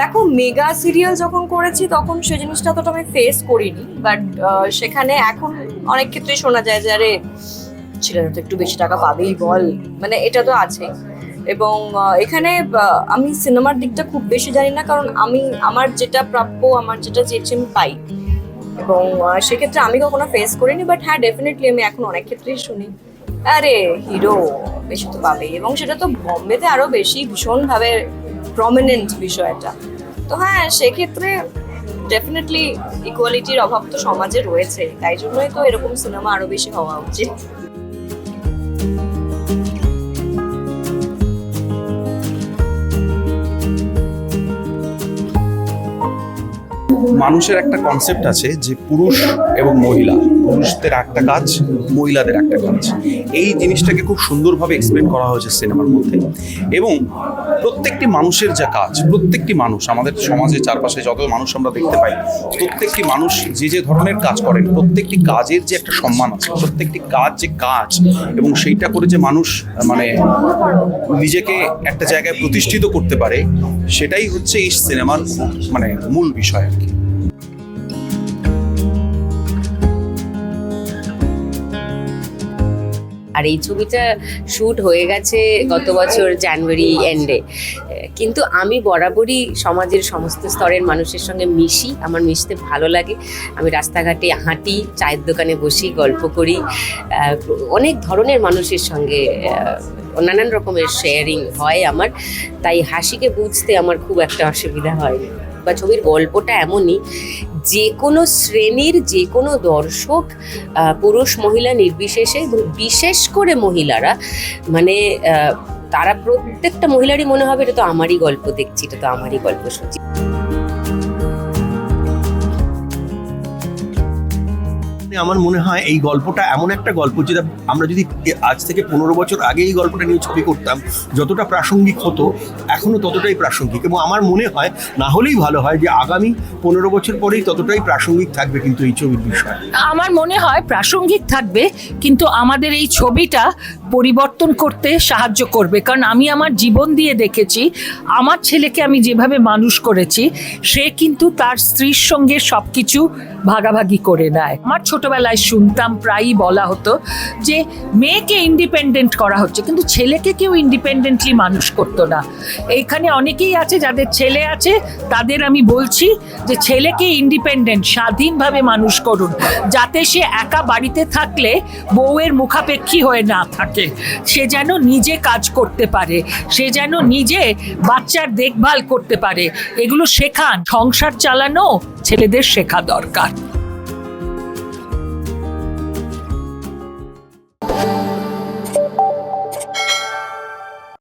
দেখো mega serial যখন করেছি, তখন সেই জিনিসটা তো আমি ফেস করিনি বাট সেখানে এখন অনেক ক্ষেত্রেই শোনা যায় যে, আরে, ছেলেরা তো একটু বেশি টাকা পাবেই, বল। মানে এটা তো আছে। এবং এখানে আমি সিনেমার দিকটা খুব বেশি জানি না, কারণ আমি, আমার যেটা প্রাপ্য, আমার যেটা চেয়েছি আমি পাই। এবং সেক্ষেত্রে আমি কখনো ফেস করিনি বাট হ্যাঁ ডেফিনেটলি আমি এখন অনেক ক্ষেত্রেই শুনি। আরে হিরো বেশি তো পাবেই। এবং সেটা তো বম্বেতে আরও বেশি ভীষণভাবে প্রমিনেন্ট বিষয়টা তো হ্যাঁ সেক্ষেত্রে ডেফিনেটলি ইকুয়ালিটির অভাব তো সমাজে রয়েছে, তাই জন্যই তো এরকম সিনেমা আরও বেশি হওয়া উচিত। মানুষের একটা কনসেপ্ট আছে যে পুরুষ এবং মহিলা পুরুষদের একটা কাজ, মহিলাদের একটা কাজ। এই জিনিসটাকে খুব সুন্দরভাবে এক্সপ্লেন করা হয়েছে সিনেমার মধ্যে। এবং প্রত্যেকটি মানুষের যা কাজ, প্রত্যেকটি মানুষ, আমাদের সমাজে চারপাশে যত মানুষ আমরা দেখতে পাই, প্রত্যেকটি মানুষ যে যে ধরনের কাজ করেন, প্রত্যেকটি কাজের যে একটা সম্মান আছে, প্রত্যেকটি কাজ যে কাজ, এবং সেইটা করে যে মানুষ মানে নিজেকে একটা জায়গায় প্রতিষ্ঠিত করতে পারে, সেটাই হচ্ছে এই সিনেমার মানে মূল বিষয় আর কি। আর এই ছবিটা শ্যুট হয়ে গেছে গত বছর জানুয়ারি এন্ডে। কিন্তু আমি বরাবরই সমাজের সমস্ত স্তরের মানুষের সঙ্গে মিশি, আমার মিশতে ভালো লাগে। আমি রাস্তাঘাটে হাঁটি, চায়ের দোকানে বসি, গল্প করি অনেক ধরনের মানুষের সঙ্গে নানান রকমের শেয়ারিং হয় আমার। তাই হাসিকে বুঝতে আমার খুব একটা অসুবিধা হয় বা ছবির গল্পটা এমনই, যে কোনো শ্রেণির যে কোনো দর্শক পুরুষ, মহিলা নির্বিশেষে এবং বিশেষ করে মহিলারা মানে তারা প্রত্যেকটা মহিলারই মনে হবে, এটা তো আমারই গল্প দেখছি, এটা তো আমারই গল্প শুনছি। আমার মনে হয় এই গল্পটা এমন একটা গল্প যেটা আমরা যদি আজ থেকে পনেরো বছর আগে এই গল্পটা নিয়ে ছবি করতাম, যতটা প্রাসঙ্গিক হতো, এখনও ততটাই প্রাসঙ্গিক। এবং আমার মনে হয়, না হলেই ভালো হয় যে আগামী পনেরো বছর পরেই ততটাই প্রাসঙ্গিক থাকবে কিন্তু এই ছবির বিষয়। আমার মনে হয় প্রাসঙ্গিক থাকবে, কিন্তু আমাদের এই ছবিটা পরিবর্তন করতে সাহায্য করবে। কারণ আমি আমার জীবন দিয়ে দেখেছি, আমার ছেলেকে আমি যেভাবে মানুষ করেছি, সে কিন্তু তার স্ত্রীর সঙ্গে সব কিছু ভাগাভাগি করে নেয়। আমার ছোটবেলায় শুনতাম, প্রায়ই বলা হতো যে, মেয়েকে ইন্ডিপেন্ডেন্ট করা হচ্ছে, কিন্তু ছেলেকে কেউ ইন্ডিপেন্ডেন্টলি মানুষ করতো না। এইখানে অনেকেই আছে, যাদের ছেলে আছে, তাদের আমি বলছি যে, ছেলেকে ইন্ডিপেন্ডেন্ট স্বাধীনভাবে মানুষ করুন, যাতে সে একা বাড়িতে থাকলে বউয়ের মুখাপেক্ষী হয়ে না থাকে। সে যেন নিজে কাজ করতে পারে, সে যেন নিজে বাচ্চার দেখভাল করতে পারে। এগুলো শেখান, সংসার চালানো ছেলেদের শেখা দরকার।